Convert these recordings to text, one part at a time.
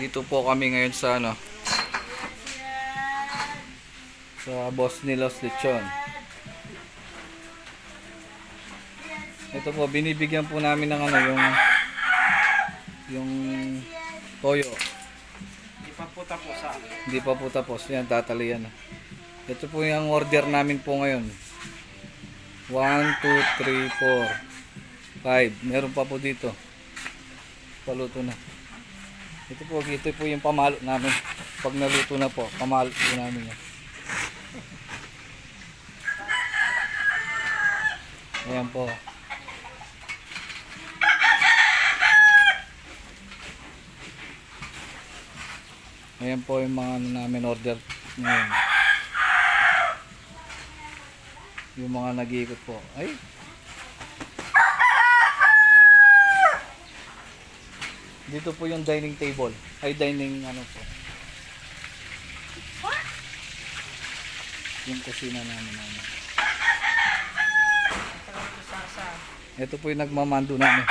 Dito po kami ngayon sa ano sa Boss Nilos Lechon. Ito po binibigyan po namin ng ano yung yung toyo. Di pa po tapos sa Hindi pa po tapos. Yan, tatalian na. Ito po yung order namin po ngayon. 1, 2, 3, 4, 5. Meron pa po dito. Paluto na. Ito po, ito po yung pamalo namin. Pag naluto na po, pamalo po namin yan. Ayan po. Ayan po yung mga ano namin order ngayon. Yung mga nag-iikot po. Ay! Dito po yung dining table. Ay, dining ano po. Yung kusina namin. namin. Ito po yung nagmamando namin.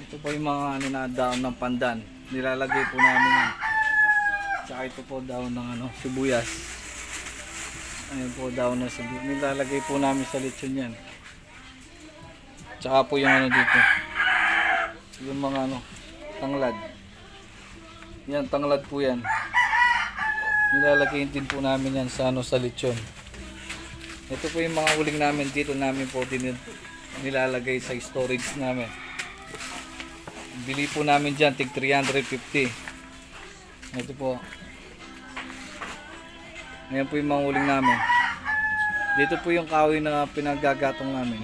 Ito po yung mga ano na daon ng pandan. Nilalagay po namin yan. Tsaka ito po daon ng ano, sibuyas. Ayan po daon ng sibuyas. Nilalagay po namin sa lechon yan. Tsaka po yung ano dito. Yung mga ano, tanglad. Yan, tanglad po yan. Nilalagay din po namin yan sa ano, sa lechon. Ito po yung mga uling namin dito namin po din nilalagay sa storage namin. Bili po namin dyan, tig 350. Ito po. Ayan po yung mga uling namin. Dito po yung kahoy na pinagagatong namin.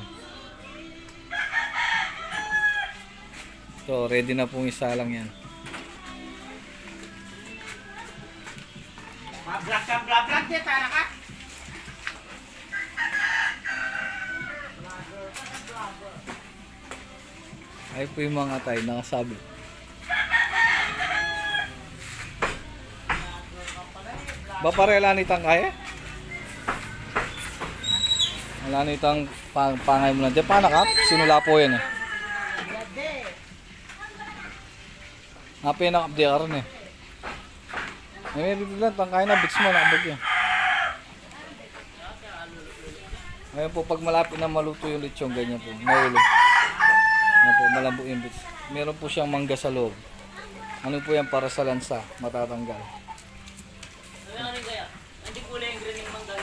So, ready na pong isa lang yan. Vlog ka, vlog din, tara ka. Ay po yung mga tayo nakasabi. Ba parela nitang kaya? Wala nitang pang pangay mo na. Di pa nakap? Sinula po yan eh. Happy na kap di aron eh. May bibiglan tangkay na bits mo nakabag yan. Ngayon po pag malapit na maluto yung lechon ganyan po. Maulo. Ano po, malambot yung bits. Meron po siyang mangga sa loob. Ano po yan para sa lansa, matatanggal. Ano rin kaya? Hindi kulay ang green ng mangga